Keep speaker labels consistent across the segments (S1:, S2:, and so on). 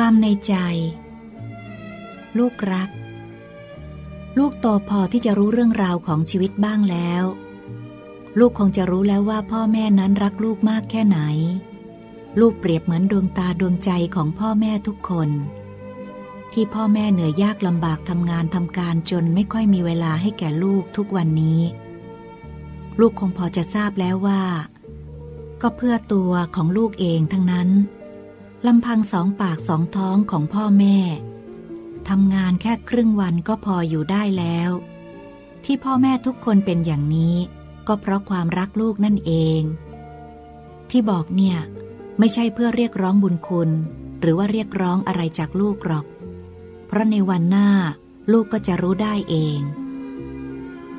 S1: ความในใจ ลูกรัก ลูกโตพอที่จะรู้เรื่องราวของชีวิตบ้างแล้ว ลูกคงจะรู้แล้วว่าพ่อแม่นั้นรักลูกมากแค่ไหน ลูกเปรียบเหมือนดวงตาดวงใจของพ่อแม่ทุกคน ที่พ่อแม่เหนื่อยยากลำบากทำงานทำการจนไม่ค่อยมีเวลาให้แก่ลูกทุกวันนี้ ลูกคงพอจะทราบแล้วว่า ก็เพื่อตัวของลูกเองทั้งนั้น ลำพังสองปากสองท้องของพ่อแม่ทำงานแค่ครึ่งวันก็พออยู่ได้แล้ว ที่พ่อแม่ทุกคนเป็นอย่างนี้ก็เพราะความรักลูกนั่นเอง ที่บอกเนี่ย ไม่ใช่เพื่อเรียกร้องบุญคุณ หรือว่าเรียกร้องอะไรจากลูกหรอก เพราะในวันหน้าลูกก็จะรู้ได้เอง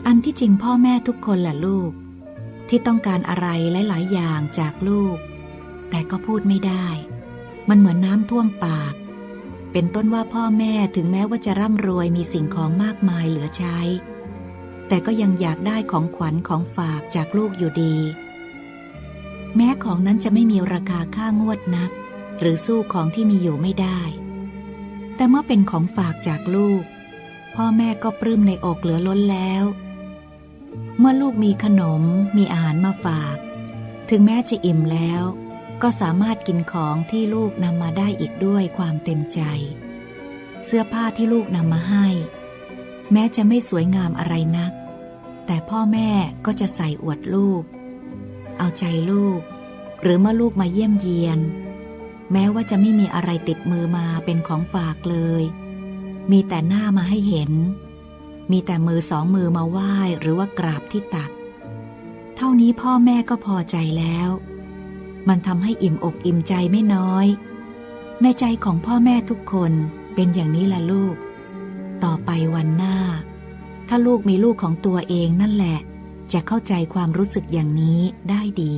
S1: อันที่จริงพ่อแม่ทุกคนแหละลูก ที่ต้องการอะไรหลาย ๆ อย่างจากลูก แต่ก็พูดไม่ได้ มันเหมือนน้ำท่วมปาก เป็นต้นว่าพ่อแม่ถึงแม้ว่าจะร่ำรวยมีสิ่งของมากมายเหลือใช้ แต่ก็ยังอยากได้ของขวัญของฝากจากลูกอยู่ดี แม้ของนั้นจะไม่มีราคาค่างวดนัก หรือสู้ของที่มีอยู่ไม่ได้ แต่เมื่อเป็นของฝากจากลูก พ่อแม่ก็ปลื้มในอกเหลือล้นแล้ว เมื่อลูกมีขนมมีอาหารมาฝาก ถึงแม้จะอิ่มแล้ว ก็สามารถกินของที่ลูกนำมาได้อีกด้วยความเต็มใจ เสื้อผ้าที่ลูกนำมาให้ แม้จะไม่สวยงามอะไรนัก แต่พ่อแม่ก็จะใส่อวดลูก เอาใจลูก หรือเมื่อลูกมาเยี่ยมเยียน แม้ว่าจะไม่มีอะไรติดมือมาเป็นของฝากเลย มีแต่หน้ามาให้เห็น มีแต่มือสองมือมาไหว้หรือว่ากราบที่ตัก เท่านี้พ่อแม่ก็พอใจแล้ว มันทำให้อิ่มอกอิ่มใจไม่น้อย ในใจของพ่อแม่ทุกคนเป็นอย่างนี้ละลูก ต่อไปวันหน้า ถ้าลูกมีลูกของตัวเองนั่นแหละ จะเข้าใจความรู้สึกอย่างนี้ได้ดี